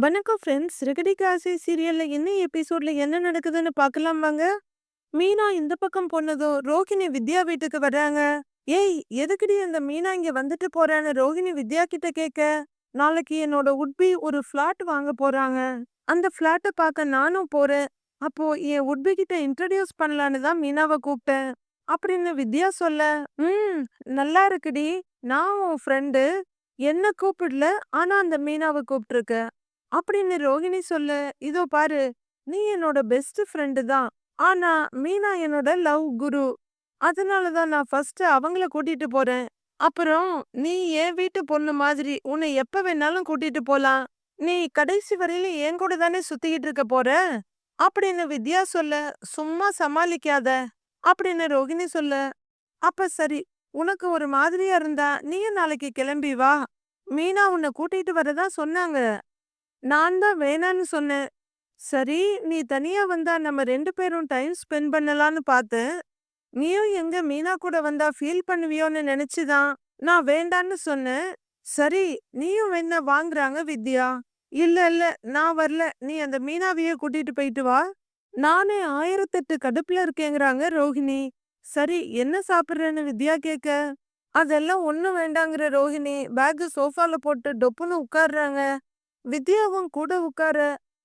வணக்கம் ஃப்ரெண்ட்ஸ். ரெகடி காசி சீரியல்ல என்ன எபிசோட்ல என்ன நடக்குதுன்னு பார்க்கலாம் வாங்க. மீனா இந்த பக்கம் போனதும், ரோகிணி வித்யா வீட்டுக்கு வர்றாங்க. "ஏய் எதுக்குடி அந்த மீனா இங்க வந்துட்டு போறான்னு" ரோகிணி வித்யா கிட்ட கேட்க, "நாளைக்கு என்னோட உட்பி ஒரு ஃப்ளாட் வாங்க போறாங்க. அந்த ஃப்ளாட்டை பார்க்க நானும் போறேன். அப்போ என் உட்பி கிட்ட இன்ட்ரடியூஸ் பண்ணலான்னு தான் மீனாவ கூப்பிட்டேன்" அப்படின்னு வித்யா சொல்ல, "ம் நல்லா இருக்குடி. நான் உன் ஃப்ரெண்டு. என்ன கூப்பிடல. ஆனா அந்த மீனாவை கூப்பிட்டுருக்க" அப்படின்னு ரோகிணி சொல்ல, "இதோ பாரு, நீ என்னோட பெஸ்ட் ஃப்ரெண்டு தான். ஆனா மீனா என்னோட லவ் குரு. அதனால தான் நான் ஃபர்ஸ்ட் அவங்கள கூட்டிட்டு போறேன். அப்புறம் நீ என் வீட்டு பொண்ணு மாதிரி உன்னை எப்ப வேணாலும் கூட்டிட்டு போலாம். நீ கடைசி வரையிலும் என் கூட தானே சுத்திக்கிட்டு இருக்க போற" அப்படின்னு வித்யா சொல்ல, "சும்மா சமாளிக்காத" அப்படின்னு ரோகிணி சொல்ல, "அப்ப சரி, உனக்கு ஒரு மாதிரியா இருந்தா நீயும் நாளைக்கு கிளம்பி வா. மீனா உன்னை கூட்டிட்டு வரதான் சொன்னாங்க. நான் தான் வேணான்னு சொன்னேன். சரி, நீ தனியா வந்தா நம்ம 2 பேரும் டைம் ஸ்பெண்ட் பண்ணலான்னு பார்த்தேன். நீயும் எங்க மீனா கூட வந்தா ஃபீல் பண்ணுவியோன்னு நினைச்சு தான் நான் வேண்டான்னு சொன்னேன். சரி, நீயும் வேணா வாங்குறாங்க வித்யா. இல்ல இல்ல நான் வரல. நீ அந்த மீனாவையே கூட்டிட்டு போயிட்டு வா. நானே 1008 கடுப்புல இருக்கேங்கிறாங்க ரோஹிணி. சரி, என்ன சாப்பிடுறேன்னு வித்யா கேட்க, அதெல்லாம் ஒண்ணும் வேண்டாங்கிற ரோஹிணி பேக்க சோஃபால போட்டு டொப்புன்னு உட்கார்றாங்க. வித்யாவும் கூட உட்கார,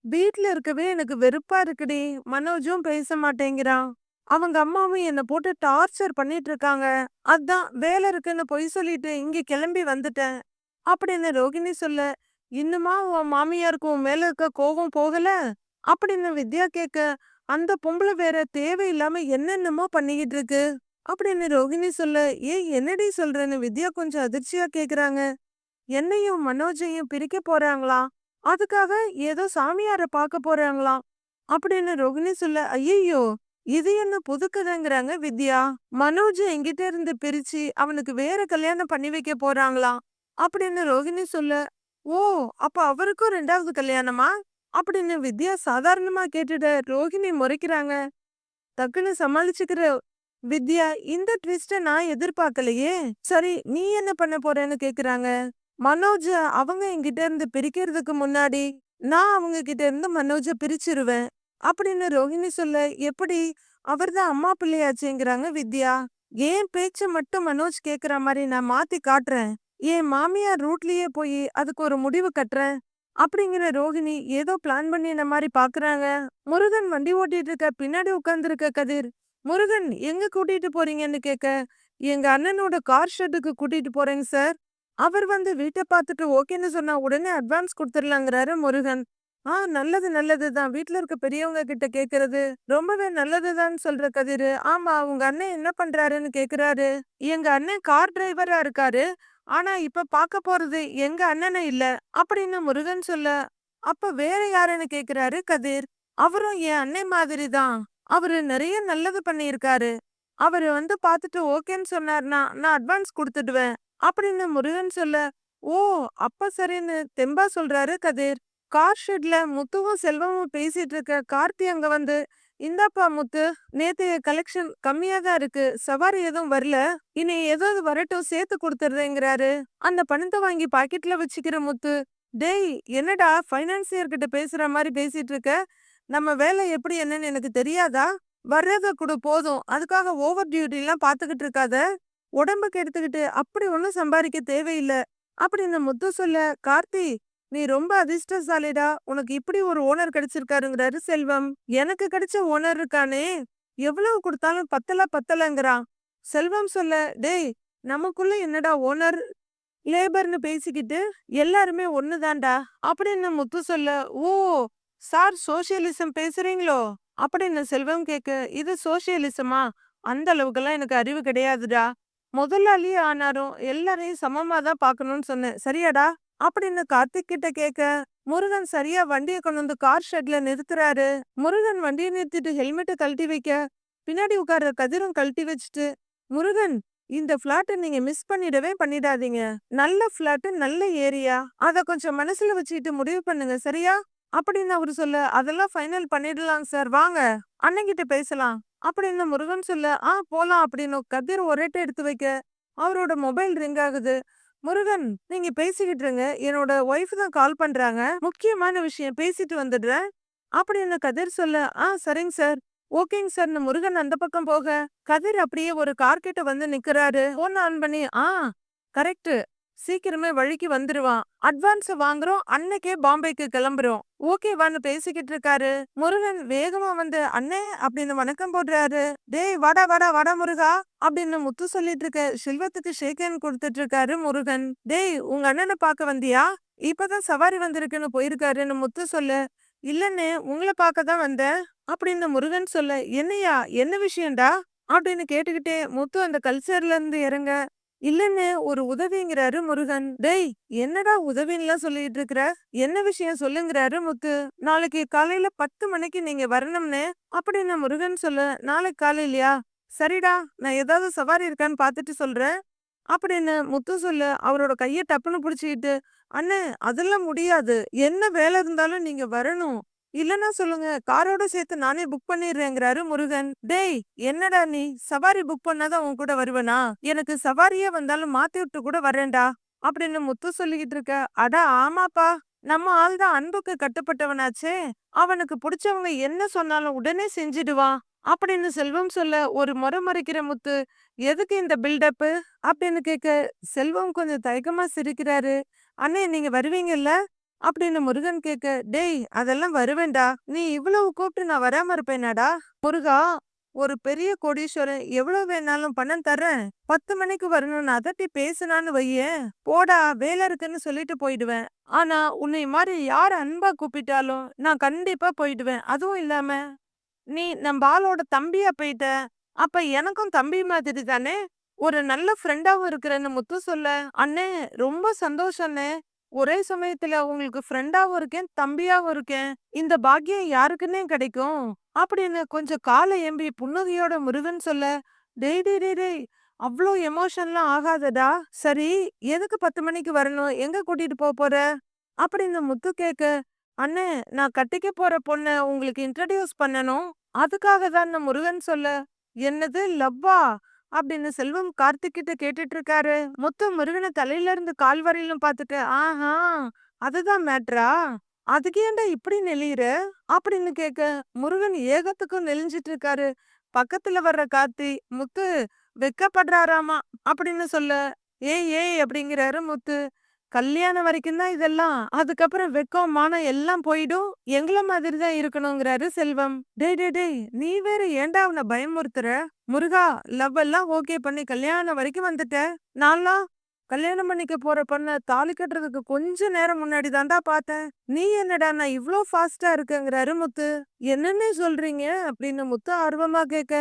"வீட்ல இருக்கவே எனக்கு வெறுப்பா இருக்குடி. மனோஜும் பேச மாட்டேங்கிறான். அவங்க அம்மாவும் என்ன போட்டு டார்ச்சர் பண்ணிட்டு இருக்காங்க. அதான் வேலை இருக்குன்னு பொய் சொல்லிட்டு இங்க கிளம்பி வந்துட்டேன்" அப்படின்னு ரோகிணி சொல்ல, "இன்னுமா உன் மாமியாருக்கு உன் மேல இருக்க கோபம் போகல?" அப்படின்னு வித்யா கேட்க, "அந்த பொம்பளை வேற தேவையில்லாம என்னென்னமோ பண்ணிக்கிட்டு இருக்கு" அப்படின்னு ரோகிணி சொல்ல, ஏன் என்னடி சொல்றேன்னு" வித்யா கொஞ்சம் அதிர்ச்சியா கேக்குறாங்க. என்னையும் மனோஜையும் பிரிக்க போறாங்களாம். அதுக்காக ஏதோ சாமியார பார்க்க போறாங்களாம். அப்படின்னு ரோகிணி சொல்ல, "ஐயையோ! இது என்ன புது கதைங்கிறாங்க வித்யா. மனோஜ் என்கிட்ட இருந்து பிரிச்சு அவனுக்கு வேற கல்யாணம் பண்ணி வைக்க போறாங்களாம்" அப்படின்னு ரோகிணி சொல்ல, "ஓ! அப்ப அவருக்கும் ரெண்டாவது கல்யாணமா?" அப்படின்னு வித்யா சாதாரணமா கேட்டுட ரோகிணி முறைக்கிறாங்க. டக்குன்னு சமாளிச்சுக்கிற வித்யா, "இந்த ட்விஸ்ட நான் எதிர்பார்க்கலையே. சரி, நீ என்ன பண்ண போறேன்னு" கேக்குறாங்க. "மனோஜ அவங்க என்கிட்ட இருந்து பிரிக்கிறதுக்கு முன்னாடி நான் அவங்க கிட்ட இருந்து மனோஜ பிரிச்சிருவேன்" அப்படின்னு ரோஹிணி சொல்ல, "எப்படி? அவர்தான் அம்மா பிள்ளையாச்சுங்கிறாங்க வித்யா. ஏன் பேச்ச மட்டும் மனோஜ் கேக்குற மாதிரி நான் மாத்தி காட்டுறேன். என் மாமியார் ரூட்லயே போய் அதுக்கு ஒரு முடிவு கட்டுறேன்" அப்படிங்கிற ரோகிணி ஏதோ பிளான் பண்ணின மாதிரி பாக்குறாங்க. முருகன் வண்டி ஓட்டிட்டு இருக்க பின்னாடி உட்கார்ந்திருக்க கதிர், "முருகன் எங்க கூட்டிட்டு போறீங்கன்னு" கேட்க, "எங்க அண்ணனோட கார் ஷெட்டுக்கு கூட்டிட்டு போறேங்க சார். அவர் வந்து வீட்ட பார்த்துட்டு ஓகேன்னு சொன்னா உடனே அட்வான்ஸ் கொடுத்துடலாங்கிறாரு முருகன்." "ஆ நல்லது நல்லது தான். வீட்ல இருக்க பெரியவங்க கிட்ட கேக்குறது ரொம்பவே நல்லதுதான்னு சொல்ற கதிரு, "ஆமா உங்க அண்ணன் என்ன பண்றாருன்னு" கேக்குறாரு. "எங்க அண்ணன் கார் டிரைவரா இருக்காரு. ஆனா இப்ப பார்க்க போறது எங்க அண்ணன இல்ல" அப்படின்னு முருகன் சொல்ல, "அப்ப வேற யாருன்னு" கேக்குறாரு கதிர். "அவரும் என் அண்ணன் மாதிரி தான். அவரு நிறைய நல்லது பண்ணியிருக்காரு. அவரு வந்து பார்த்துட்டு ஓகேன்னு சொன்னார்னா நான் அட்வான்ஸ் குடுத்துடுவேன்" அப்படின்னு முருகன் சொல்ல, "ஓ! அப்ப சரின்னு" தெம்பா சொல்றாரு கதிர். கார் ஷெட்ல முத்துவும் செல்வமும் பேசிட்டு இருக்க கார்த்தி அங்க வந்து, "இந்தாப்பா முத்து, நேத்தைய கலெக்ஷன் கம்மியா தான் இருக்கு. சவாரி எதுவும் வரல. இனி ஏதாவது வரட்டும் சேர்த்து குடுத்துடுறேங்கிறாரு. அந்த பணத்தை வாங்கி பாக்கெட்ல வச்சுக்கிற முத்து, "டேய் என்னடா ஃபைனான்சியர் கிட்ட பேசுற மாதிரி பேசிட்டு இருக்க. நம்ம வேலை எப்படி என்னன்னு எனக்கு தெரியாதா? வர்றத கூட போதும். அதுக்காக ஓவர் டியூட்டிலாம் பார்த்துக்கிட்டு இருக்காத. உடம்புக்கு எடுத்துக்கிட்டு அப்படி ஒண்ணும் சம்பாதிக்க தேவையில்ல" அப்படின்னு முத்து சொல்ல, "கார்த்தி நீ ரொம்ப அதிர்ஷ்டசாலிடா. உனக்கு இப்படி ஒரு ஓனர் கிடைச்சிருக்காருங்கிறாரு செல்வம். எனக்கு கிடைச்ச ஓனர் இருக்கானே, எவ்வளவு கொடுத்தாலும் பத்தல பத்தலங்கிறான்." செல்வம் சொல்ல, "டேய் நமக்குள்ள என்னடா ஓனர், லேபர்னு பேசிக்கிட்டு எல்லாருமே ஒண்ணுதான்டா" அப்படின்னு முத்து சொல்ல, "ஓ! Sir socialism பேசுறீங்களோ?" அப்படின்னு செல்வம் கேட்க, "இது சோஷியலிசமா? அந்த அளவுக்கெல்லாம் எனக்கு அறிவு கிடையாதுடா. முதலாளியே ஆனாரும் எல்லாரையும் சமமா தான் பார்க்கணும்னு சொன்னேன். சரியாடா?" அப்படின்னு கார்த்திக் கிட்ட கேட்க, முருகன் சரியா வண்டிய கொண்டு வந்து கார் ஷெட்ல நிறுத்துறாரு. முருகன் வண்டிய நிறுத்திட்டு ஹெல்மெட்ட கழட்டி வைக்க, பின்னாடி உட்கார்ற கதிரும் கழட்டி வச்சுட்டு, "முருகன் இந்த ஃபிளாட்ட நீங்க மிஸ் பண்ணிடவே பண்ணிடாதீங்க. நல்ல ஃபிளாட், நல்ல ஏரியா. அத கொஞ்சம் மனசுல வச்சுக்கிட்டு முடிவு பண்ணுங்க சரியா?" அப்படின்னு அவரு சொல்ல, "அதெல்லாம் ஃபைனல் பண்ணிடலாம் சார். வாங்க. அண்ணன்கிட்ட பேசலாம்" அப்படின்னு முருகன் சொல்ல, "ஆ போலாம்" அப்படின்னு கதிர் ஒரேட்ட எடுத்து வைக்க, அவரோட மொபைல் ரிங் ஆகுது. முருகன் நீங்க பேசிக்கிட்டு இருங்க. என்னோட ஒய்ஃப் தான் கால் பண்றாங்க. முக்கியமான விஷயம் பேசிட்டு வந்துடுறேன். அப்படின்னு கதிர் சொல்ல. ஆ சரிங்க சார் ஓகேங்க சார்னு முருகன் அந்த பக்கம் போக. கதிர் அப்படியே ஒரு கார்கிட்ட வந்து நிக்கிறாரு. போன் ஆன் பண்ணி ஆ கரெக்ட் சீக்கிரமே வழிக்கு வந்துருவான். அட்வான்ஸ வாங்குறோம். அன்னைக்கே பாம்பேக்கு கிளம்புறோம். ஓகேவான்னு பேசிக்கிட்டு இருக்காரு. முருகன் வேகமா வந்து அண்ணே அப்படின்னு வணக்கம் போடுறாரு. டேய் வாடா வாடா வாடா முருகா அப்படின்னு முத்து சொல்லிட்டு இருக்க செல்வத்துக்கு ஷேக்கன் கொடுத்துட்டு இருக்காரு முருகன். டேய் உங்க அண்ணனை பார்க்க வந்தியா? இப்பதான் சவாரி வந்திருக்குன்னு போயிருக்காருன்னு முத்து சொல்ல. இல்லன்னு உங்களை பார்க்க தான் வந்தேன் அப்படின்னு முருகன் சொல்ல என்னையா என்ன விஷயம்டா? அப்படின்னு கேட்டுக்கிட்டே முத்து அந்த கல்ச்சர்ல இருந்து இறங்க இல்லன்னு ஒரு உதவிங்கிறாரு முருகன். டேய் என்னடா உதவின்லாம் சொல்லிட்டு இருக்கிற? என்ன விஷயம் சொல்லுங்கிறாரு முத்து நாளைக்கு காலையில பத்து மணிக்கு நீங்க வரணும்னு? அப்படின்னு முருகன் சொல்ல நாளைக்கு காலையிலயா? சரிடா நான் ஏதாவது சவாரி இருக்கான்னு பார்த்துட்டு சொல்றேன். அப்படின்னு முத்து சொல்லு அவரோட கைய டப்புன்னு பிடிச்சிக்கிட்டு அண்ணே அதெல்லாம் முடியாது. என்ன வேலை இருந்தாலும் நீங்க வரணும். இல்லன்னா சொல்லுங்க. காரோட சேர்த்து நானே புக் பண்ணிடுறேங்கிறாரு முருகன். டேய் என்னடா நீ? சவாரி புக் பண்ணாதான் உன் கூட வருவனா? எனக்கு சவாரியே வந்தாலும் மாத்தி விட்டு கூட வரேன்டா அப்படின்னு முத்து சொல்லிக்கிட்டு இருக்க. அட ஆமாப்பா. நம்ம ஆள் தான் அன்புக்கு கட்டுப்பட்டவனாச்சே. அவனுக்கு பிடிச்சவங்க என்ன சொன்னாலும் உடனே செஞ்சிடுவான் அப்படின்னு செல்வம் சொல்ல. ஒரு முறை மறைக்கிற முத்து எதுக்கு இந்த பில்டப்பு? அப்படின்னு கேட்க செல்வம் கொஞ்சம் தயக்கமா சிரிக்கிறாரு. அண்ணே நீங்க வருவீங்கல்ல? அப்படின்னு முருகன் கேட்க டேய் அதெல்லாம் வருவேண்டா நீ இவ்வளவு கூப்பிட்டு நான் வராம இருப்பேனாடா? முருகா ஒரு பெரிய கோடீஸ்வரன் எவ்வளவு வேணாலும் பணம் தர்றேன். பத்து மணிக்கு வரணும்னு அதட்டி பேசுனான்னு வையேன். போடா வேலை இருக்குன்னு சொல்லிட்டு போயிடுவேன். ஆனா உன்னை மாதிரி யார் அன்பா கூப்பிட்டாலும் நான் கண்டிப்பா போயிடுவேன். அதுவும் இல்லாம நீ நம்ம ஆளோட தம்பியா போயிட்ட. அப்ப எனக்கும் தம்பி மாதிரி தானே? ஒரு நல்ல ஃப்ரெண்டாவும் இருக்கிறேன்னு முத்து சொல்ல அண்ணே ரொம்ப சந்தோஷம்ண்ணே. ஒரே சமயத்துல உங்களுக்கு ஃப்ரெண்டாவும் இருக்கேன் தம்பியாவும் இருக்கேன் இந்த பாக்கியம் யாருக்குன்னே கிடைக்கும் அப்படின்னு கொஞ்சம் காலை எம்பி புன்னகையோட முருகன் சொல்ல டேய் டேய் டேய் டேய் அவ்வளோ எமோஷன்லாம் ஆகாதடா சரி எதுக்கு பத்து மணிக்கு வரணும் எங்க கூட்டிட்டு போக போற? அப்படின்னு முத்து கேட்க அண்ணே நான் கட்டிக்க போற பொண்ண உங்களுக்கு இன்ட்ரடியூஸ் பண்ணணும் அதுக்காக தான் முருகன் சொல்ல என்னது லவ்வா? அப்படின்னு செல்வம் கார்த்திக் கிட்ட கேட்டுட்டு இருக்காரு முத்து முருகனை தலையில இருந்து கால் வரையிலும் பார்த்துட்டு ஆஹா அதுதான் மேட்ரா? அதுக்கு ஏன்டா இப்படி நெளியிற? அப்படின்னு கேட்க முருகன் ஏகத்துக்கும் நெளிஞ்சிட்டு இருக்காரு பக்கத்துல வர்ற கார்த்தி முத்து வெக்கப்படுறாராமா? அப்படின்னு சொல்ல ஏய் ஏய் அப்படிங்கிறாரு முத்து. கல்யாணம் வரைக்கும் தான் இதெல்லாம். அதுக்கப்புறம் வெக்கம் மானம் எல்லாம் போயிடும். எங்கள மாதிரி தான் இருக்கணுங்கிறாரு செல்வம். டேய் டே டேய் நீ வேற ஏன்டா அவனை பயமுறுத்துற? முருகா லவ் எல்லாம் ஓகே பண்ணி கல்யாணம் வரைக்கும் வந்துட்ட. நான்லாம் கல்யாணம் பண்ணிக்க போற பொண்ண தாலி கட்டுறதுக்கு கொஞ்ச நேரம் முன்னாடி தாண்டா பார்த்தேன். நீ என்னடா நான் இவ்ளோ ஃபாஸ்டா இருக்கங்கிறாரு முத்து. என்னன்னு சொல்றீங்க? அப்படின்னு முத்து ஆர்வமா கேட்க.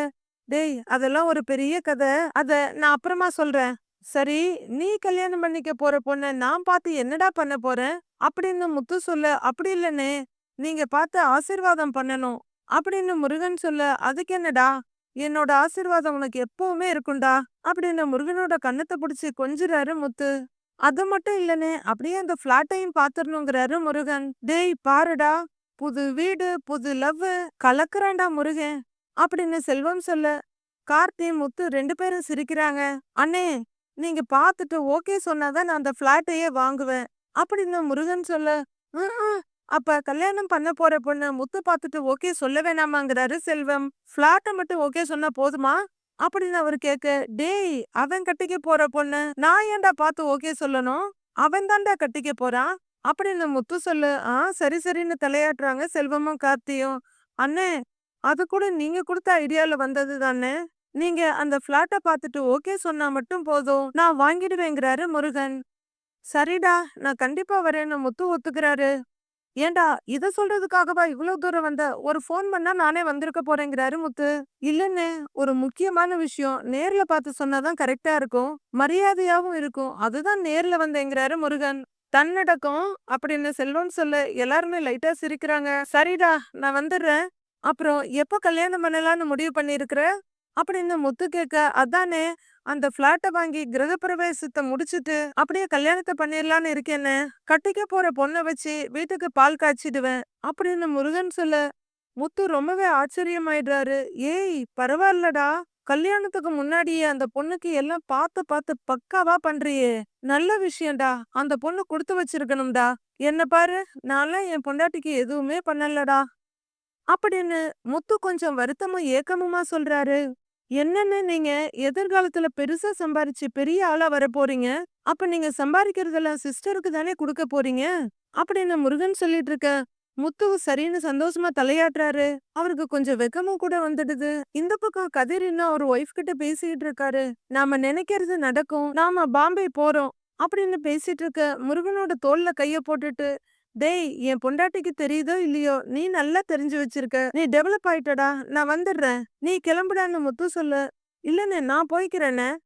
டேய் அதெல்லாம் ஒரு பெரிய கதை. அத நான் அப்புறமா சொல்றேன். சரி நீ கல்யாணம் பண்ணிக்க போற பொண்ண நான் பார்த்து என்னடா பண்ண போறேன்? அப்படின்னு முத்து சொல்ல அப்படி இல்லனே நீங்க பார்த்து ஆசீர்வாதம் பண்ணணும். அப்படின்னு முருகன் சொல்ல அதுக்கு என்னடா? என்னோட ஆசிர்வாதம் உனக்கு எப்பவுமே இருக்கும்டா. அப்படின்னு முருகனோட கண்ணத்தை பிடிச்சி கொஞ்சுறாரு முத்து. அது மட்டும் இல்லனே அப்படியே அந்த பிளாட்டையும் பாத்துடணுங்கிறாரு முருகன். டேய் பாருடா புது வீடு புது லவ் கலக்குறான்டா முருகன். அப்படின்னு செல்வம் சொல்ல கார்த்தி முத்து ரெண்டு பேரும் சிரிக்கிறாங்க. அண்ணே நீங்க பார்த்துட்டு ஓகே சொன்னாதான் நான் அந்த ஃபிளாட்டையே வாங்குவேன். அப்படின்னு முருகன் சொல்ல அப்ப கல்யாணம் பண்ண போற பொண்ணு முத்து பார்த்துட்டு ஓகே சொல்ல வேணாமாங்கிறாரு செல்வம். பிளாட்டை மட்டும் ஓகே சொன்னா போதுமா? அப்படின்னு அவர் கேட்க டேய் அவன் கட்டிக்க போற பொண்ணு நான் ஏன்டா பார்த்து ஓகே சொல்லணும்? அவன் தான்டா கட்டிக்க போறான் அப்படின்னு முத்து சொல்லு ஆ சரி சரின்னு தலையாட்டுறாங்க செல்வமும் கார்த்தியும். அண்ணே அது கூட நீங்க கொடுத்த ஐடியால வந்தது தானே? நீங்க அந்த பிளாட்டை பார்த்துட்டு ஓகே சொன்னா மட்டும் போதும். நான் வாங்கிடுவேங்கிறாரு முருகன். சரிடா நான் கண்டிப்பா வரேன்னு முத்து ஒத்துக்கிறாரு. ஏன்டா இத சொல்றதுக்காகவா இவ்வளவு தூரம் வந்த? ஒரு ஃபோன் பண்ணா நானே வந்திருக்க போறேங்கிறாரு முத்து. இல்லன்னு ஒரு முக்கியமான விஷயம். நேர்ல பார்த்து சொன்னாதான் கரெக்டா இருக்கும். மரியாதையாவும் இருக்கும். அதுதான் நேர்ல வந்தேங்கிறாரு முருகன். தன்னடக்கம்? அப்படின்னு செல்வம் சொல்ல எல்லாருமே லைட்டா சிரிக்கிறாங்க. சரிடா நான் வந்துடுறேன். அப்புறம் எப்ப கல்யாணம் பண்ணலாம்னு முடிவு பண்ணிருக்கிற அப்படின்னு முத்து கேட்க அதானே அந்த பிளாட்டை வாங்கி கிரகப்பிரவேசத்தை முடிச்சிட்டு அப்படியே கல்யாணத்தை பண்ணிடலான்னு இருக்கேன்னு கட்டிக்க போற பொண்ணை வச்சு வீட்டுக்கு பால் காய்ச்சிடுவேன் அப்படின்னு முருகன் சொல்ல முத்து ரொம்பவே ஆச்சரியமாயிடுறாரு. ஏய் பரவாயில்லடா கல்யாணத்துக்கு முன்னாடியே அந்த பொண்ணுக்கு எல்லாம் பார்த்து பார்த்து பக்காவா பண்றியே நல்ல விஷயம்டா அந்த பொண்ணு கொடுத்து வச்சிருக்கணும்டா என்ன பாரு நான்லாம் என் பொண்டாட்டிக்கு எதுவுமே பண்ணலடா அப்படின்னு முத்து கொஞ்சம் வருத்தமும் ஏக்கமுமா சொல்றாரு. என்னென்ன நீங்க எதிர்காலத்துல பெருசா சம்பாரிச்சு பெரிய ஆளா வர போறீங்க? அப்ப நீங்க சம்பாதிக்கிறதெல்லாம் சிஸ்டருக்கு தானே கொடுக்க போறீங்க? அப்படின்னு முருகன் சொல்லிட்டு இருக்க? முத்து சரின்னு சந்தோஷமா தலையாட்டுறாரு. அவருக்கு கொஞ்சம் வெக்கமும் கூட வந்துடுது. இந்த பக்கம் கதிர் இன்னும் அவர் ஒய்ஃப் கிட்ட பேசிட்டு இருக்காரு. நாம நினைக்கிறது நடக்கும். நாம பாம்பே போறோம். அப்படின்னு பேசிட்டு இருக்க முருகனோட தோல்ல கைய போட்டுட்டு டேய் என் பொண்டாட்டிக்கு தெரியுதோ இல்லையோ? நீ நல்லா தெரிஞ்சு வச்சிருக்க. நீ டெவலப் ஆயிட்டடா. நான் வந்துடுறேன். நீ கிளம்புடான்னு முத்து சொல்லு. இல்லைண்ணே நான் போய்க்கிறேனே.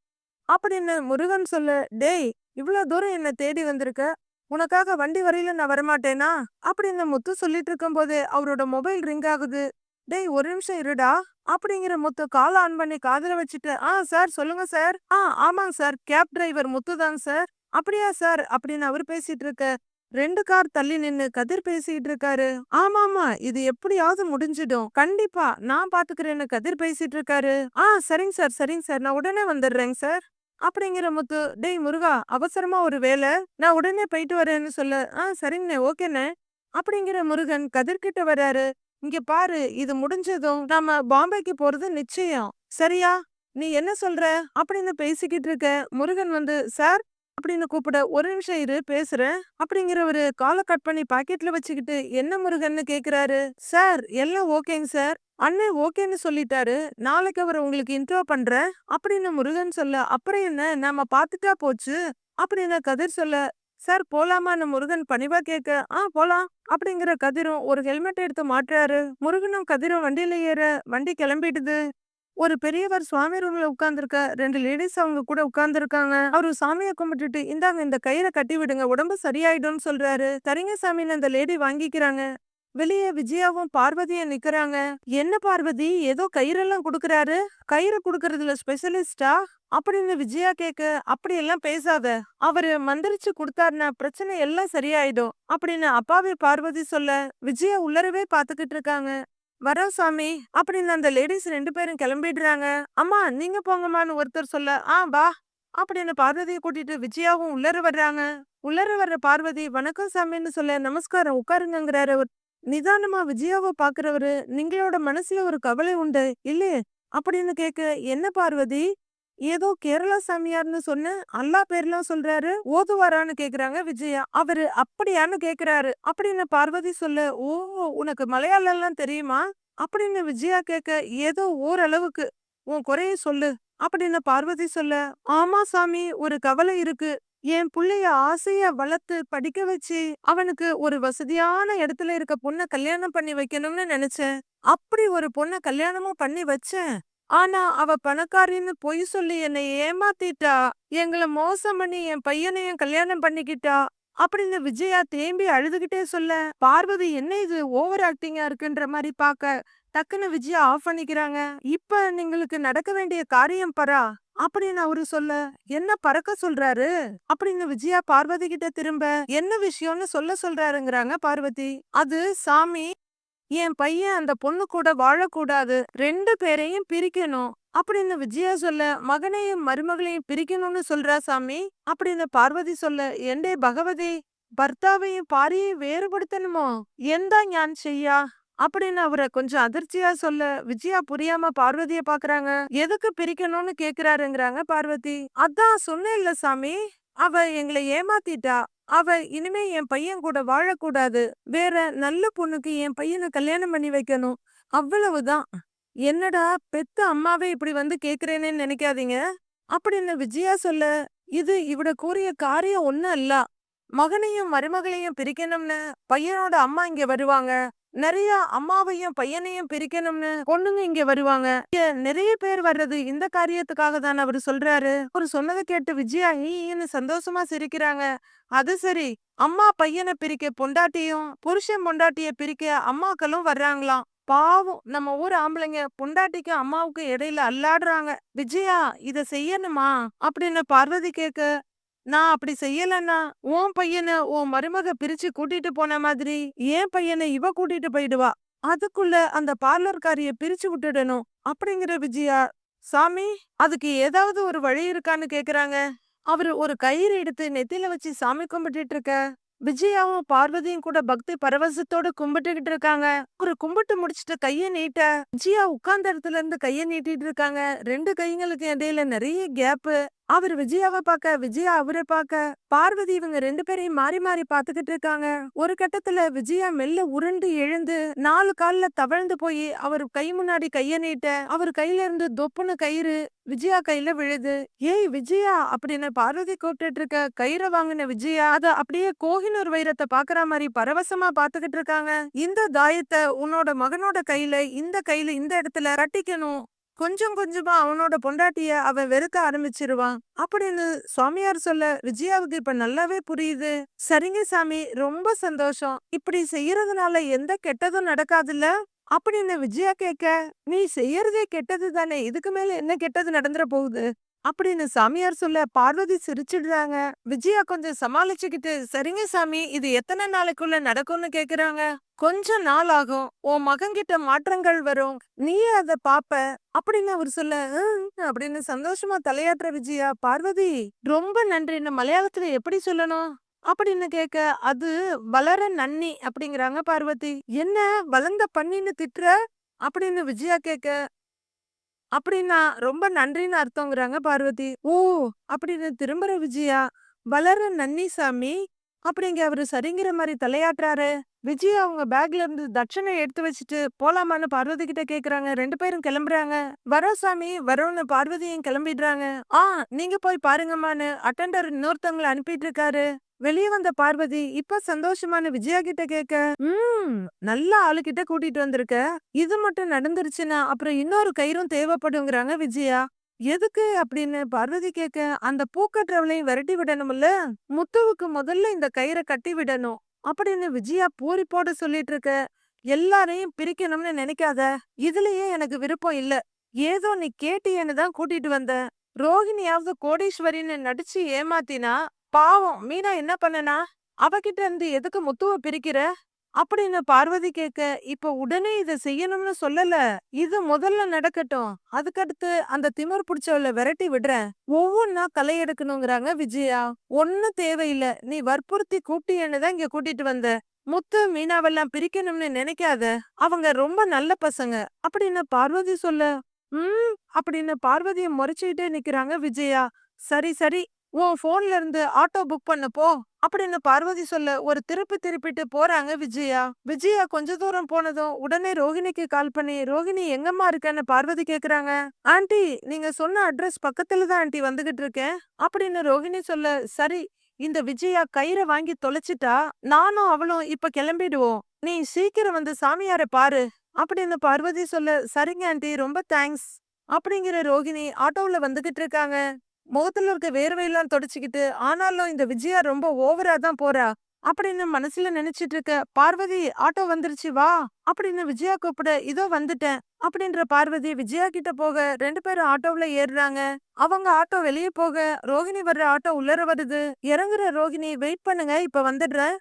அப்படின்னு முருகன் சொல்லு. டேய் இவ்வளோ தூரம் என்ன தேடி வந்திருக்க. உனக்காக வண்டி வரையில நான் வரமாட்டேனா? அப்படின்னு முத்து சொல்லிட்டு இருக்கும்போதே அவரோட மொபைல் ரிங் ஆகுது. டேய் ஒரு நிமிஷம் இருடா. அப்படிங்கிற முத்து கால் ஆன் பண்ணி காதல வச்சுட்டு ஆ சார் சொல்லுங்க சார். ஆ ஆமாங்க சார். கேப் டிரைவர் முத்து தான் சார். அப்படியா சார். அப்படின்னு அவர் பேசிட்டு இருக்க. ரெண்டு கார் தள்ளி நின்னு கதிர் பேசிட்டு இருக்காரு. ஆமாமா இது எப்படியாவது முடிஞ்சிடும். கண்டிப்பா நான் பாத்துக்கிறேன்னு கதிர் பேசிட்டு இருக்காரு. ஆ சரிங்க சார் சரிங்க சார். நான் உடனே வந்துடுறேங்க சார். அப்படிங்கிற முத்து டேய் முருகா அவசரமா ஒரு வேலை. நான் உடனே போயிட்டு வரேன்னு சொல்ல. ஆ சரிங்கண்ணே ஓகேண்ணே. அப்படிங்கிற முருகன் கதிர்கிட்ட வராரு இங்க பாரு இது முடிஞ்சதும் நாம பாம்பேக்கு போறது நிச்சயம். சரியா? நீ என்ன சொல்ற? அப்படின்னு பேசிக்கிட்டு இருக்க முருகன் வந்து சார் அப்படின்னு கூப்பிட ஒரு நிமிஷம் இரு பேசுறேன். அப்படிங்கிறவரு காலை கட் பண்ணி பாக்கெட்ல வச்சுக்கிட்டு என்ன முருகன்னு கேக்குறாரு? சார் எல்லாம் ஓகேங்க சார். அண்ணன் ஓகேன்னு சொல்லிட்டாரு. நாளைக்கு அவர் உங்களுக்கு இன்ட்ரோ பண்றேன். அப்படின்னு முருகன் சொல்ல அப்புறம் என்ன? நாம பாத்துட்டா போச்சு. அப்படின்னு கதிர் சொல்ல சார் போலாமான்னு முருகன் பணிவா கேட்க ஆ போலாம். அப்படிங்கிற கதிரும் ஒரு ஹெல்மெட் எடுத்து மாட்டுறாரு. முருகனும் கதிரும் வண்டியில ஏற வண்டி கிளம்பிடுது. ஒரு பெரியவர் சுவாமி ரூம்ல உட்கார்ந்துருக்க ரெண்டு லேடிஸ் அவங்க கூட உட்கார்ந்துருக்காங்க. அவரு சாமியை கும்பிட்டுட்டு இந்தாங்க இந்த கயிறை கட்டி விடுங்க உடம்பு சரியாயிடும்னு சொல்றாரு. சரிங்க சாமின்னு அந்த லேடி வாங்கிக்கிறாங்க. வெளியே விஜயாவும் பார்வதியும் நிக்கிறாங்க. என்ன பார்வதி ஏதோ கயிறெல்லாம் குடுக்கறாரு? கயிறு குடுக்கறதுல ஸ்பெஷலிஸ்டா அப்படின்னு விஜயா கேக்க அப்படி எல்லாம் பேசாத. அவரு மந்திரிச்சு கொடுத்தாருன்னா பிரச்சனை எல்லாம் சரியாயிடும். அப்படின்னு அப்பாவே பார்வதி சொல்ல விஜயா உள்ளரவே பாத்துக்கிட்டு இருக்காங்க. வரோம் சாமி அப்படின்னு அந்த லேடிஸ் ரெண்டு பேரும் கிளம்பிடுறாங்க. அம்மா நீங்க போங்கம்மான்னு ஒருத்தர் சொல்ல ஆ வா அப்படின்னு பார்வதியை கூட்டிட்டு விஜயாவும் உள்ளர வர்றாங்க. உள்ளர வர்ற பார்வதி வணக்கம் சாமின்னு சொல்ல நமஸ்காரம் உட்காருங்கிறாரு அவர். நிதானமா விஜயாவை பாக்குறவரு நீங்களோட மனசுல ஒரு கவலை உண்டு இல்லையே? அப்படின்னு கேக்க என்ன பார்வதி? ஏதோ கேரளா சாமியார்னு சொன்ன அல்லா பேர்லாம் சொல்றாரு. ஓதுவாரான்னு கேக்குறாங்க விஜயா. அவரு அப்படியான்னு கேக்குறாரு. அப்படின்னு பார்வதி சொல்ல ஓ உனக்கு மலையாளம் எல்லாம் தெரியுமா? அப்படின்னு விஜயா கேட்க ஏதோ ஓரளவுக்கு. உன் குறைய சொல்லு. அப்படின்னு பார்வதி சொல்ல ஆமா சாமி ஒரு கவலை இருக்கு. என் புள்ளைய ஆசைய வளர்த்து படிக்க வச்சு அவனுக்கு ஒரு வசதியான இடத்துல இருக்க பொண்ண கல்யாணம் பண்ணி வைக்கணும்னு நினைச்சேன். அப்படி ஒரு பொண்ண கல்யாணமும் பண்ணி வச்சேன். ஆனா அவ பணக்காரின்னு பொய் சொல்லி என்னை ஏமாத்திட்டா எங்களை மோசம் பண்ணி என் பையனையும் கல்யாணம் பண்ணிக்கிட்டா அப்படின்னு விஜயா தேம்பி அழுதுகிட்டே சொல்ல பார்வதி என்ன இது? ஓவர் ஆக்டிங்கா இருக்குன்ற மாதிரி பாக்க டக்குன்னு விஜயா ஆஃப் பண்ணிக்கிறாங்க. இப்ப நீங்களுக்கு நடக்க வேண்டிய காரியம் பரா? அப்படின்னு அவரு சொல்ல என்ன பறக்க சொல்றாரு? அப்படின்னு விஜயா பார்வதி கிட்ட திரும்ப என்ன விஷயம்னு சொல்ல சொல்றாருங்கிறாங்க பார்வதி. அது சாமி என் பையன் அந்த பொண்ணு கூட வாழக்கூடாது ரெண்டு பேரையும் பிரிக்கணும். அப்படின்னு விஜயா சொல்ல மகனையும் மருமகளையும் பிரிக்கணும்னு சொல்றா சாமி. அப்படின்னு பார்வதி சொல்ல எண்டே பகவதி பர்த்தாவையும் பாரியையும் வேறுபடுத்தணுமோ? எந்தா ஞான் செய்யா? அப்படின்னு அவரை கொஞ்சம் அதிர்ச்சியா சொல்ல விஜயா புரியாம பார்வதிய பாக்குறாங்க. எதுக்கு பிரிக்கணும்னு கேக்குறாருங்கிறாங்க பார்வதி. அதான் சொன்னேன்ல சாமி. அவ எங்களை ஏமாத்திட்டா. அவ இனிமே என் பையன் கூட வாழக்கூடாது. வேற நல்ல பொண்ணுக்கு என் பையனை கல்யாணம் பண்ணி வைக்கணும். அவ்வளவுதான். என்னடா பெத்த அம்மாவே இப்படி வந்து கேக்குறேனே நினைக்காதீங்க. அப்படின்னு விஜயா சொல்ல இது இவட கூறிய காரியம் ஒன்னும் அல்ல மகனையும் மருமகளையும் பிரிக்கணும்னு பையனோட அம்மா இங்க வருவாங்க. நிறைய அம்மாவையும் பையனையும் பிரிக்கணும்னு பொண்ணுங்க இங்க வருவாங்க. நிறைய பேர் வர்றது இந்த காரியத்துக்காக தான் அவரு சொல்றாரு. அவரு சொன்னதை கேட்டு விஜயா ஈன்னு சந்தோஷமா சிரிக்கிறாங்க. அது சரி. அம்மா பையனை பிரிக்க பொண்டாட்டியும் புருஷன் பொண்டாட்டிய பிரிக்க அம்மாக்களும் வர்றாங்களாம். பாவம். நம்ம ஊர் ஆம்பளைங்க பொண்டாட்டிக்கும் அம்மாவுக்கும் இடையில அல்லாடுறாங்க. விஜயா இத செய்யணுமா? அப்படின்னு பார்வதி கேக்க நான் அப்படி செய்யலன்னா உன் பையனை உன் மருமக பிரிச்சு கூட்டிட்டு போன மாதிரி என் பையனை இவ கூட்டிட்டு போயிடுவா. அதுக்குள்ள அந்த பார்லர்காரிய பிரிச்சு விட்டுடணும் அப்படிங்கிற விஜயா சாமி அதுக்கு ஏதாவது ஒரு வழி இருக்கான்னு கேக்குறாங்க. அவரு ஒரு கயிறு எடுத்து நெத்தில வச்சு சாமி கும்பிட்டுட்டு இருக்க. விஜயாவும் பார்வதியும் கூட பக்தி பரவசத்தோட கும்பிட்டுக்கிட்டு இருக்காங்க. ஒரு கும்பிட்டு முடிச்சிட்டு கைய நீட்ட விஜயா உட்கார்ந்த இடத்துல இருந்து கைய நீட்டிட்டு இருக்காங்க. ரெண்டு கைங்களுக்கு இடையில நிறைய கேப்பு அவர் விஜயாவை பார்க்க விஜயா அவரை பார்க்க பார்வதி இவங்க ரெண்டு பேரையும் மாறி மாறி பாத்துக்கிட்டு இருக்காங்க. ஒரு கட்டத்துல விஜயா மெல்ல உருண்டு எழுந்து நாலு காலில் தவழ்ந்து போய் அவர் கை முன்னாடி கைய நீட்ட அவர் கையில இருந்து தொப்புன்னு கயிறு விஜயா கையில விழுது. ஏய் விஜயா அப்படின்னு பார்வதி கூப்பிட்டு இருக்க கயிறை வாங்கின விஜயா அத அப்படியே கோகினூர் வைரத்தை பாக்குற மாதிரி பரவசமா பாத்துக்கிட்டு இருக்காங்க. இந்த தாயத்தை உன்னோட மகனோட கையில இந்த கையில இந்த இடத்துல கட்டிக்கணும். கொஞ்சம் கொஞ்சமா அவனோட பொண்டாட்டிய அவன் வெறுக்க ஆரம்பிச்சிருவான். அப்படின்னு சுவாமியார் சொல்ல விஜயாவுக்கு இப்ப நல்லாவே புரியுது. சரிங்க சாமி ரொம்ப சந்தோஷம். இப்படி செய்யறதுனால எந்த கெட்டதும் நடக்காதுல்ல? அப்படின்னு விஜயா கேட்க நீ செய்யறதே கெட்டது தானே இதுக்கு மேல என்ன கெட்டது நடந்துற போகுது? அப்படின்னு சாமியார் சொல்ல பார்வதி சிரிச்சிடுறாங்க. விஜயா கொஞ்சம் சமாளிச்சுக்கிட்டு சரிங்க சாமி இது எத்தனை நாளைக்குள்ள நடக்கும்னு கேக்குறாங்க. கொஞ்ச நாள் ஆகும். உன் மகன்கிட்ட மாற்றங்கள் வரும். நீ அத பாப்ப. அப்படின்னு அவர் சொல்ல அப்படின்னு சந்தோஷமா தலையாட்டுற விஜயா பார்வதி ரொம்ப நன்றின்னு மலையாளத்துல எப்படி சொல்லணும்? அப்படின்னு கேட்க அது வளர நன்னி. அப்படிங்கிறாங்க பார்வதி. என்ன வளர்ந்த பண்ணின்னு திட்டுற? அப்படின்னு விஜயா கேட்க அப்படின்னா ரொம்ப நன்றின்னு அர்த்தங்கிறாங்க பார்வதி. ஓ அப்படின்னு திரும்புற விஜயா வளர நன்னி சாமி அப்படிங்க அவரு சரிங்கிற மாதிரி தலையாட்டுறாரு. விஜயா அவங்க பேக்ல இருந்து தட்சணை எடுத்து வச்சுட்டு போலாமான்னு பார்வதி கிட்ட கேக்குறாங்க. ரெண்டு பேரும் கிளம்புறாங்க. வரோம் சாமி வரோம்னு பார்வதியும் கிளம்பிடுறாங்க. ஆ நீங்க போய் பாருங்கம்மான்னு அட்டெண்டர் இன்னொருத்தவங்களை அனுப்பிட்டு இருக்காரு. வெளியே வந்த பார்வதி இப்ப சந்தோஷமான விஜயா கிட்ட கேட்க உம் நல்ல ஆளுகிட்ட கூட்டிட்டு வந்திருக்க. இது மட்டும் நடந்துருச்சுன்னா அப்புறம் இன்னொரு கயிறும் தேவைப்படுங்கிறாங்க விஜயா. எதுக்கு அப்படின்னு பார்வதி கேட்க அந்த பூக்கட்டுறவளையும் விரட்டி விடணும்ல. முத்துவுக்கு முதல்ல இந்த கயிறை கட்டி விடணும். அப்படின்னு விஜயா பூரிப்போட சொல்லிட்டு இருக்க எல்லாரையும் பிரிக்கணும்னு நினைக்காத. இதுலயே எனக்கு விருப்பம் இல்ல. ஏதோ நீ கேட்டியன்னு தான் கூட்டிட்டு வந்த. ரோஹிணியாவது கோடீஸ்வரின்னு நடிச்சு ஏமாத்தினா பாவம். மீனா என்ன பண்ணனா அவகிட்ட இருந்து எதுக்கு முத்துவ பிரிக்கிற? அப்படின்னு பார்வதி கேட்க இப்ப உடனே இத செய்யணும்னு சொல்லல. இது முதல்ல நடக்கட்டும். அதுக்கடுத்து அந்த திமிர் பிடிச்சவள விரட்டி விடுறேன். ஒவ்வொன்னா களை எடுக்கணுங்கிறாங்க விஜயா. ஒன்னும் தேவையில்ல. நீ வற்புறுத்தி கூப்பிட்டியன்னு தான் இங்க கூட்டிட்டு வந்த. முத்து மீனாவெல்லாம் பிரிக்கணும்னு நினைக்காத. அவங்க ரொம்ப நல்ல பசங்க. அப்படின்னு பார்வதி சொல்ல ம் அப்படின்னு பார்வதியை முறைச்சுக்கிட்டே நிக்கிறாங்க விஜயா. சரி சரி. உன் போன்ல இருந்து ஆட்டோ புக் பண்ண போ. அப்படின்னு பார்வதி சொல்ல ஒரு திருப்பி திருப்பிட்டு போறாங்க விஜயா. விஜயா கொஞ்ச தூரம் போனதும் உடனே ரோஹிணிக்கு கால் பண்ணி ரோஹிணி எங்கம்மா இருக்கன்னு பார்வதி கேக்குறாங்க. ஆண்டி நீங்க சொன்ன அட்ரஸ் பக்கத்துல தான் ஆண்டி வந்துகிட்டு இருக்கேன். அப்படின்னு ரோஹிணி சொல்ல சரி இந்த விஜயா கயிறை வாங்கி தொலைச்சிட்டா நானும் அவளும் இப்ப கிளம்பிடுவோம். நீ சீக்கிரம் வந்து சாமியார பாரு. அப்படின்னு பார்வதி சொல்ல சரிங்க ஆண்டி ரொம்ப தேங்க்ஸ் அப்படிங்கிற ரோகிணி ஆட்டோவில் வந்துகிட்டு இருக்காங்க. முகத்துல இருக்க வேர்வையெல்லாம் தொடச்சிக்கிட்டு ஆனாலும் இந்த விஜயா ரொம்ப ஓவரா தான் போறா. அப்படின்னு மனசுல நினைச்சிட்டு இருக்க பார்வதி ஆட்டோ வந்துருச்சு வா. அப்படின்னு விஜயா கூப்பிட இதோ வந்துட்டேன். அப்படின்ற பார்வதி விஜயா கிட்ட போக ரெண்டு பேரும் ஆட்டோவுல ஏறுறாங்க. அவங்க ஆட்டோ வெளியே போக ரோகிணி வர்ற ஆட்டோ உள்ளர வருது. இறங்குற ரோகிணி வெயிட் பண்ணுங்க இப்ப வந்துடுறேன்.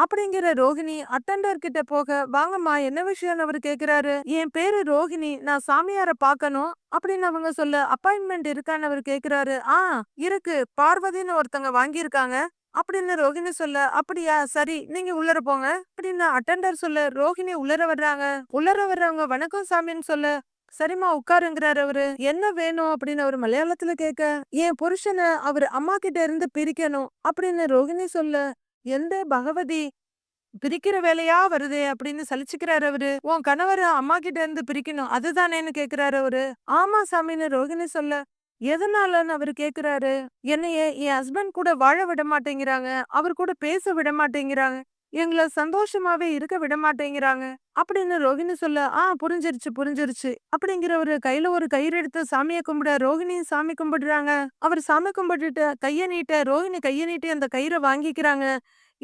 அப்படிங்கிற ரோகிணி அட்டண்டர் கிட்ட போக வாங்கம்மா என்ன விஷயம்னு அவர் கேக்குறாரு? என் பேரு ரோகிணி. நான் சாமியார பாக்கணும். அப்படின்னு அவங்க சொல்ல அப்பாயின்மெண்ட் இருக்கான்னு அவர் கேக்குறாரு. ஆ இருக்கு. பார்வதின்னு ஒருத்தங்க வாங்கியிருக்காங்க. அப்படின்னு ரோஹிணி சொல்ல அப்படியா? சரி நீங்க உள்ளர போங்க. அப்படின்னு அட்டெண்டர் சொல்ல ரோகிணி உள்ளர வர்றாங்க. உள்ளர வர்றவங்க வணக்கம் சாமின்னு சொல்ல சரிம்மா உட்காருங்கிறாரு அவரு. என்ன வேணும்? அப்படின்னு அவர் மலையாளத்துல கேட்க என் புருஷனை அவர் அம்மா கிட்ட இருந்து பிரிக்கணும். அப்படின்னு ரோஹிணி சொல்ல எந்த பகவதி பிரிக்கிற வேலையா வருதே அப்படின்னு சலிச்சுக்கிறாரு அவரு. உன் கணவர் அம்மா கிட்ட இருந்து பிரிக்கணும் அதுதானேன்னு கேக்குறாரு அவரு. ஆமா சாமின்னு ரோகிணி சொல்ல எதனாலன்னு அவர் கேக்குறாரு? என்னைய என் ஹஸ்பண்ட் கூட வாழ விட மாட்டேங்கிறாங்க அவர் கூட பேச விட மாட்டேங்கிறாங்க. எங்களை சந்தோஷமாவே இருக்க விட மாட்டேங்கிறாங்க. அப்படின்னு ரோகிணி சொல்ல ஆ புரிஞ்சிருச்சு புரிஞ்சிருச்சு. அப்படிங்கிற ஒரு கையில ஒரு கயிறு எடுத்து சாமியை கும்பிட ரோகிணியும் சாமி கும்பிடுறாங்க. அவர் சாமி கும்பிட்டுட்டு கைய நீட்ட ரோஹிணி கைய நீட்டி அந்த கயிறை வாங்கிக்கிறாங்க.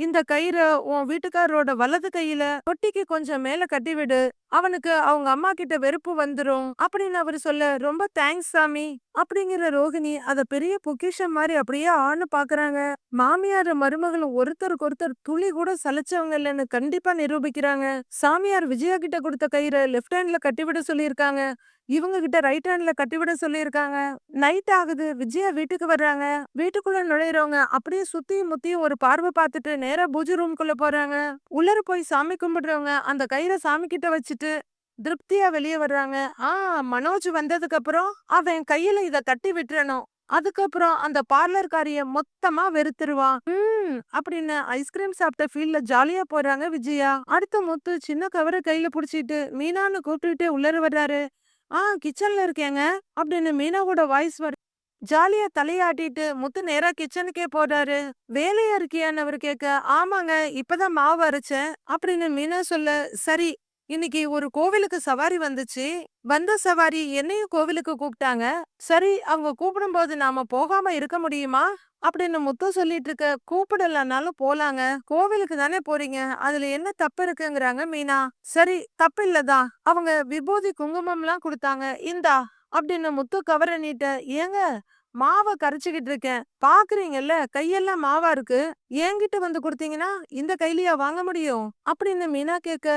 இந்த கயிறை உன் வீட்டுக்காரரோட வலது கையில தொட்டிக்கு கொஞ்சம் மேல கட்டி விடு அவனுக்கு அவங்க அம்மா கிட்ட வெறுப்பு வந்துரும். அப்படின்னு அவரு சொல்ல ரொம்ப தேங்க்ஸ் சாமி அப்படிங்கிற ரோகிணி அத பெரிய பொக்கிஷம் மாதிரி அப்படியே ஆணு பாக்குறாங்க. மாமியார் மருமகளும் ஒருத்தருக்கு ஒருத்தர் துளி கூட சலைச்சவங்க இல்லைன்னு கண்டிப்பா நிரூபிக்கிறாங்க. சாமியார் விஜயா கிட்ட கொடுத்த கயிறை லெஃப்ட் ஹேண்ட்ல கட்டிவிட சொல்லியிருக்காங்க. இவங்க கிட்ட ரைட் ஹேண்ட்ல கட்டிவிட சொல்லியிருக்காங்க. நைட் ஆகுது. விஜயா வீட்டுக்கு வர்றாங்க. வீட்டுக்குள்ள நுழையிறவங்க அப்படியே சுத்தி முத்தி ஒரு பார்வை பார்த்துட்டு நேரா பூஜை ரூம்குள்ள போறாங்க. உள்ளர போய் சாமி கும்பிடுறவங்க அந்த கயிறை சாமி கிட்ட வச்சுட்டு திருப்தியா வெளியே வர்றாங்க. ஆ மனோஜ் வந்ததுக்கு அப்புறம் அவன் கையில இத கட்டி விட்டுறணும். அதுக்கப்புறம் அந்த பார்லர்காரிய மொத்தமா வெறுத்துருவான். ம் அப்படின்னு ஐஸ்கிரீம் சாப்பிட்ட ஃபீல்ட்ல ஜாலியா போறாங்க விஜயா. அடுத்த முத்து சின்ன கவரை கையில புடிச்சிட்டு மீனான்னு கூப்பிட்டுட்டே உள்ளர வர்றாரு. ஆ கிச்சன்ல இருக்கேங்க. அப்படின்னு மீனாவோட வாய்ஸ் வரு ஜாலியா தலையாட்டிட்டு முத்து நேரா கிச்சனுக்கே போறாரு. வேலையா இருக்கியான்னு அவர் கேட்க ஆமாங்க இப்பதான் மாவு அரைச்சேன் அப்படின்னு மீனா சொல்ல சரி இன்னைக்கு ஒரு கோவிலுக்கு சவாரி வந்துச்சு. வந்த சவாரி என்னையும் கோவிலுக்கு கூப்பிட்டாங்க. சரி அவங்க கூப்பிடும்போது நாம போகாம இருக்க முடியுமா? அப்படின்னு முத்து சொல்லிட்டு இருக்க கூப்பிடலனாலும் போலாங்க. கோவிலுக்கு தானே போறீங்க? அதுல என்ன தப்பு இருக்குங்கிறாங்க மீனா? சரி தப்பு இல்லதான் அவங்க விபூதி குங்குமம் எல்லாம் கொடுத்தாங்க. இந்தா அப்படின்னு முத்து கவர நீட்ட ஏங்க மாவை கரைச்சிக்கிட்டு இருக்கேன். பாக்குறீங்கல்ல கையெல்லாம் மாவா இருக்கு. என்கிட்ட வந்து கொடுத்தீங்கன்னா இந்த கையிலயா வாங்க முடியும்? அப்படின்னு மீனா கேக்க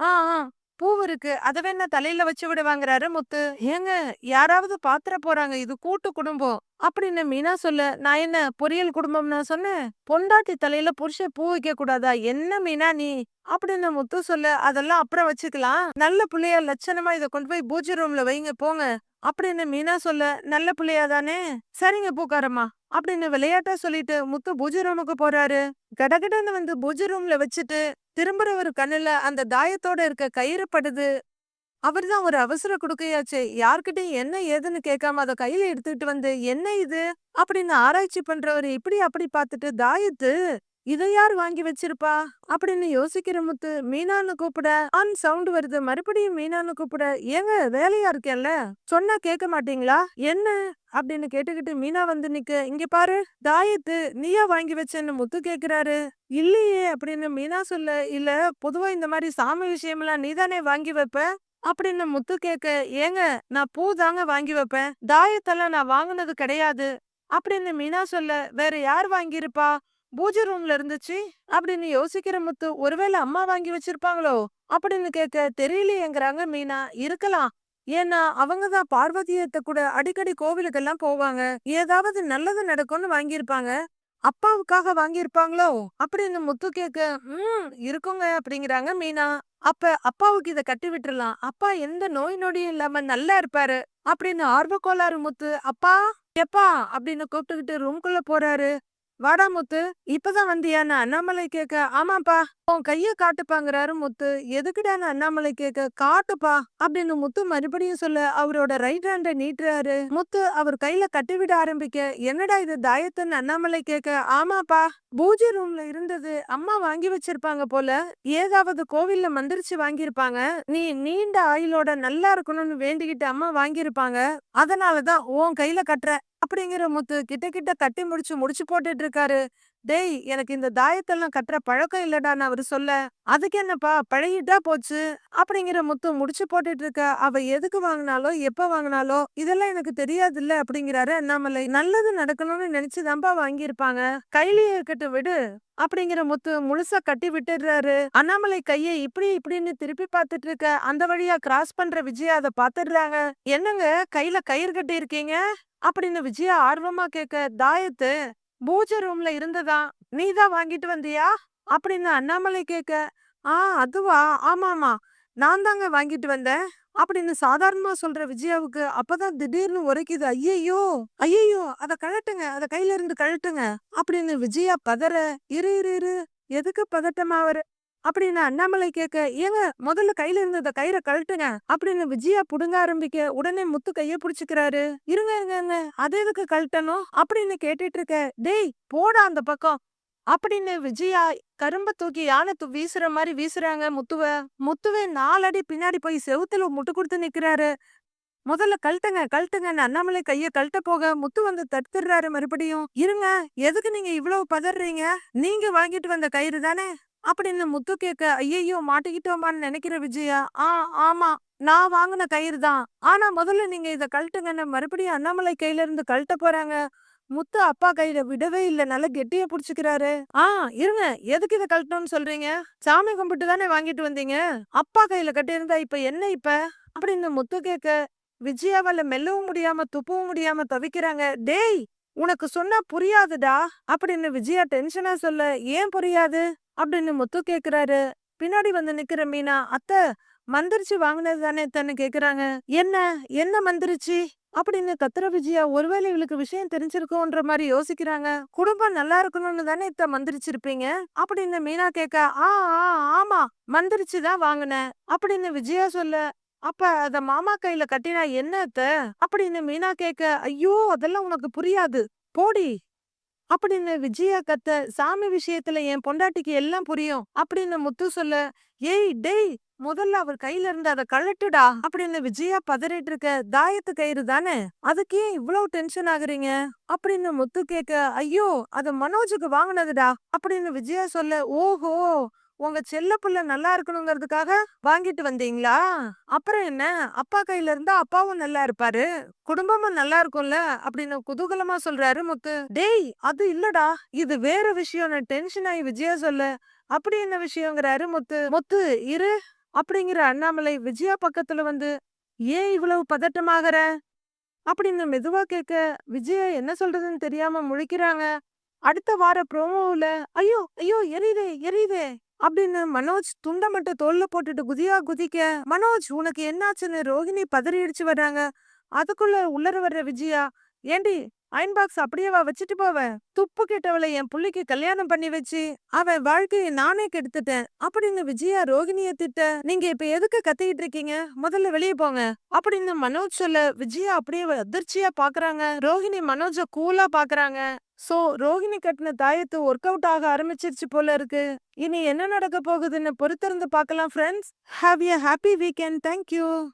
ஆ ஆ. பூ இருக்கு. அத வேணா தலையில வச்சு விடுவாங்கறாரு முத்து. ஏங்க யாராவது பாத்திர போறாங்க. இது கூட்டு குடும்பம். அப்படின்னு மீனா சொல்ல நான் என்ன பொரியல் குடும்பம்னா சொன்னேன்? பொண்டாட்டி தலையில புருஷ பூ வைக்க கூடாதா? என்ன மீனா நீ? அப்படின்னு முத்து சொல்ல அதெல்லாம் அப்புறம் வச்சுக்கலாம். நல்ல புள்ளையா லட்சணமா இத கொண்டு போய் பூஜை ரூம்ல வைங்க போங்க. அப்படின்னு மீனா சொல்ல நல்ல புள்ளையா தானே? சரிங்க பூக்காரம்மா. அப்படின்னு விளையாட்டா சொல்லிட்டு முத்து பூஜை ரூமுக்கு போறாரு. கடகடன்னு வந்து பூஜை ரூம்ல வச்சுட்டு திரும்புறவர் கண்ணுல அந்த தாயத்தோட இருக்க கயிறு படுது. அவர்தான் ஒரு அவசர கொடுக்கையாச்சே யார்கிட்டயும் என்ன ஏதுன்னு கேட்காம அதை கையில எடுத்துக்கிட்டு வந்து என்ன இது? அப்படின்னு ஆராய்ச்சி பண்றவர் இப்படி அப்படி பார்த்துட்டு தாயத்து இதை யார் வாங்கி வச்சிருப்பா? அப்படின்னு யோசிக்கிற முத்து மீனான்னு கூப்பிட. ஆன் சவுண்ட் வருது மறுபடியும் மீனான்னு கூப்பிட. ஏங்க வேலையா இருக்கேன்ல சொன்னா கேட்க மாட்டீங்களா? என்ன? அப்படின்னு கேட்டுக்கிட்டு மீனா வந்து நிக்க இங்க பாரு தாயத்து நீயா வாங்கி வச்சேன்னு முத்து கேக்குறாரு. இல்லையே அப்படின்னு மீனா சொல்ல இல்ல பொதுவா இந்த மாதிரி சாமி விஷயம்லாம் நீதானே வாங்கி வைப்ப? அப்படின்னு முத்து கேக்க ஏங்க நான் பூ தாங்க வாங்கி வைப்பேன். தாயத்தெல்லாம் நான் வாங்குனது கிடையாது. அப்படின்னு மீனா சொல்ல வேற யார் வாங்கியிருப்பா? பூஜை ரூம்ல இருந்துச்சு? அப்படின்னு யோசிக்கிற முத்து ஒருவேளை அம்மா வாங்கி வச்சிருப்பாங்களோ? அப்படின்னு கேட்க தெரியலையேங்கிறாங்க மீனா. இருக்கலாம். ஏன்னா அவங்க தான் பார்வதியத்தை கூட அடிக்கடி கோவிலுக்கெல்லாம் போவாங்க. ஏதாவது நல்லது நடக்கும்னு வாங்கியிருப்பாங்க. அப்பாவுக்காக வாங்கியிருப்பாங்களோ? அப்படின்னு முத்து கேட்க ம் இருக்குங்க அப்படிங்கிறாங்க மீனா. அப்ப அப்பாவுக்கு இத கட்டி விட்டுறலாம். அப்பா எந்த நோய் நொடியும் இல்லாம நல்லா இருப்பாரு அப்படின்னு ஆர்வ கோளாறு முத்து. அப்பா எப்பா? அப்படின்னு கூப்பிட்டுக்கிட்டு ரூம்குள்ள போறாரு. வாடா முத்து இப்பதான் வந்தியான்னு அண்ணாமலை கேட்க ஆமாப்பா. உன் கைய காட்டுப்பாங்கிறாரு முத்து. எதுக்குடான்னு அண்ணாமலை கேட்க காட்டுப்பா அப்படின்னு முத்து மறுபடியும் சொல்ல அவரோட ரைட் ஹேண்ட நீட்டுறாரு. முத்து அவர் கையில கட்டிவிட ஆரம்பிக்க என்னடா இது தாயத்துன்னு அண்ணாமலை கேட்க ஆமாப்பா பூஜை ரூம்ல இருந்தது. அம்மா வாங்கி வச்சிருப்பாங்க போல. ஏதாவது கோவில்ல மந்திரிச்சு வாங்கியிருப்பாங்க. நீ நீண்ட ஆயுளோட நல்லா இருக்கணும்னு வேண்டிக்கிட்டு அம்மா வாங்கியிருப்பாங்க. அதனாலதான் உன் கையில கட்டுற அப்படிங்கிற முத்து கிட்ட கிட்ட கட்டி முடிச்சு முடிச்சு போட்டுட்டு இருக்காரு. டேய் எனக்கு இந்த தாயத்தெல்லாம் கட்டுற பழக்கம் இல்லடான்னு அவரு சொல்ல. அதுக்கு என்னப்பா பழகிட்டா போச்சு. அப்படிங்கிற முத்து முடிச்சு போட்டுட்டு இருக்க அவ எதுக்கு வாங்கினாலோ எப்ப வாங்கினாலோ இதெல்லாம் எனக்கு தெரியாது இல்ல அப்படிங்கிறாரு அண்ணாமலை. நல்லது நடக்கணும்னு நினைச்சுதான்ப்பா வாங்கியிருப்பாங்க. கையிலேயே இருக்கட்டும் விடு அப்படிங்கிற முத்து முழுசா கட்டி விட்டுடுறாரு. அண்ணாமலை கையை இப்படி இப்படின்னு திருப்பி பார்த்துட்டு இருக்க அந்த வழியா கிராஸ் பண்ற விஜயா அதை பாத்துடுறாங்க என்னங்க கையில கயிறு கட்டி இருக்கீங்க அப்படின்னு விஜயா ஆர்வமா கேட்க தாயத்து பூஜை ரூம்ல இருந்ததா? நீதான் வாங்கிட்டு வந்தியா? அப்படின்னு அண்ணாமலை கேட்க ஆ அதுவா? ஆமாமா. நான் தாங்க வாங்கிட்டு வந்தேன். அப்படின்னு சாதாரணமா சொல்ற விஜயாவுக்கு அப்பதான் திடீர்னு உரைக்குது ஐயையோ ஐயையோ அதை கழட்டுங்க அதை கையில இருந்து கழட்டுங்க. அப்படின்னு விஜயா பதற இரு இரு இரு. எதுக்கு பதட்டமாவரு அப்படின்னு அண்ணாமலை கேட்க ஏங்க முதல்ல கையில இருந்த கயிறை கழட்டுங்க அப்படின்னு விஜயா புடுங்க ஆரம்பிக்க உடனே முத்து கைய புடிச்சுக்கிறாரு. இருங்க இருங்க அது எதுக்கு கழட்டணும்? அப்படின்னு கேட்டுட்டு இருக்க டேய் போடா அந்த பக்கம் அப்படின்னு விஜயா கரும்ப தூக்கி யானை தூ வீசுற மாதிரி வீசுறாங்க முத்துவ. முத்துவே நாலடி பின்னாடி போய் செவுத்துல முட்டு கொடுத்து நிக்கிறாரு. முதல்ல கழட்டுங்க கழட்டுங்கன்னு அண்ணாமலை கைய கழட்ட போக முத்து வந்து தடுத்துடுறாரு மறுபடியும். இருங்க எதுக்கு நீங்க இவ்வளவு பதறீங்க? நீங்க வாங்கிட்டு வந்த கயிறு தானே? அப்படின்னு முத்து கேட்க ஐயையோ! மாட்டிக்கிட்டோமான்னு நினைக்கிற விஜயா? ஆ ஆமா. நான் வாங்கின கயிறு தான். ஆனா முதல்ல நீங்க இதை கழட்டுங்கன்னு மறுபடியும் அண்ணாமலை கையில இருந்து கழட்ட போறாங்க. முத்து அப்பா கையில விடவே இல்ல. நல்லா கெட்டிய புடிச்சுக்கிறாரு. ஆ இருங்க. எதுக்கு இதை கழட்டணும்னு சொல்றீங்க? சாமி கும்பிட்டு தானே வாங்கிட்டு வந்தீங்க? அப்பா கையில கட்டியிருந்தா இப்ப என்ன இப்ப? அப்படின்னு முத்து கேட்க விஜயாவால மெல்லவும் முடியாம துப்பவும் முடியாம தவிக்கிறாங்க. டேய்! உனக்கு சொன்னா புரியாதுடா அப்படின்னு விஜயா டென்ஷனா சொல்ல ஏன் புரியாது? அப்படின்னு முத்து கேக்குறாரு. பின்னாடி வந்து நிக்கிற மீனா அத்த மந்திரிச்சு வாங்கினது தானே தன்னு கேக்குறாங்க. என்ன? என்ன மந்திரிச்சு? அப்படின்னு கத்துற விஜயா ஒருவேளை இவளுக்கு விஷயம் தெரிஞ்சிருக்கும்ன்ற மாதிரி யோசிக்கிறாங்க. குடும்பம் நல்லா இருக்கணும்னு தானே இத்த மந்திரிச்சிருப்பீங்க? அப்படின்னு மீனா கேட்க ஆ ஆ ஆமா மந்திரிச்சு தான் வாங்கினேன். அப்படின்னு விஜயா சொல்ல அப்ப அத மாமா கையில கட்டினா என்னத்த? அப்படின்னு மீனா கேட்க ஐயோ அதெல்லாம் உனக்கு புரியாது. போடி. அப்படின்னு விஜயா கத்த சாமி விஷயத்துல என் பொண்டாட்டிக்கு எல்லாம் புரியும். அப்படின்னு முத்து சொல்ல ஏய் டேய் முதல்ல அவர் கையில இருந்து அதை கழட்டுடா. அப்படின்னு விஜயா பதறிட்டு இருக்க தாயத்து கயிறு தானே? அதுக்கு ஏன் இவ்வளவு டென்ஷன் ஆகுறீங்க? அப்படின்னு முத்து கேட்க ஐயோ அது மனோஜுக்கு வாங்கினதுடா. அப்படின்னு விஜயா சொல்ல ஓஹோ உங்க செல்ல புள்ள நல்லா இருக்கணுங்கிறதுக்காக வாங்கிட்டு வந்தீங்களா? அப்புறம் என்ன? அப்பா கையில இருந்தா அப்பாவும் நல்லா இருப்பாரு. குடும்பமும் நல்லா இருக்கும்ல? அப்படின்னு குதூகலமா சொல்றாரு முத்து. டேய் அது இல்லடா. இது வேற விஷயம். டென்ஷன் ஆகி விஜயா சொல்ல. அப்படி என்ன விஷயங்கிறாரு முத்து. முத்து இரு. அப்படிங்கிற அண்ணாமலை விஜயா பக்கத்துல வந்து ஏன் இவ்வளவு பதட்டமாகற? அப்படின்னு மெதுவா கேட்க விஜயா என்ன சொல்றதுன்னு தெரியாம முழிக்கிறாங்க. அடுத்த வார ப்ரோமோவுல ஐயோ ஐயோ எரியுதே எரியுதே. அப்படின்னு மனோஜ் துண்டை மட்டும் தோல்ல போட்டுட்டு குதியா குதிக்க மனோஜ் உனக்கு என்னாச்சுன்னு ரோஹிணி பதறியடிச்சு வர்றாங்க. அதுக்குள்ள உள்ளர வர்ற விஜயா ஏண்டி அயன் பாக்ஸ் அப்படியேவா வச்சுட்டு போவ. துப்பு கெட்டவளை என் புள்ளிக்கு கல்யாணம் பண்ணி வச்சு. அவன் வாழ்க்கையை நானே கெடுத்துட்டேன். அப்படின்னு விஜயா ரோகிணிய திட்ட நீங்க இப்ப எதுக்கு கத்திக்கிட்டு இருக்கீங்க? முதல்ல வெளியே போங்க. அப்படின்னு மனோஜ் சொல்ல விஜயா அப்படியே அதிர்ச்சியா பாக்குறாங்க. ரோஹிணி மனோஜ கூலா பாக்குறாங்க. சோ ரோஹிணி கட்டின தாயத்து ஒர்க் அவுட் ஆக ஆரம்பிச்சிருச்சு போல இருக்கு. இனி என்ன நடக்க போகுதுன்னு பொறுத்திருந்து பார்க்கலாம் friends have a happy weekend thank you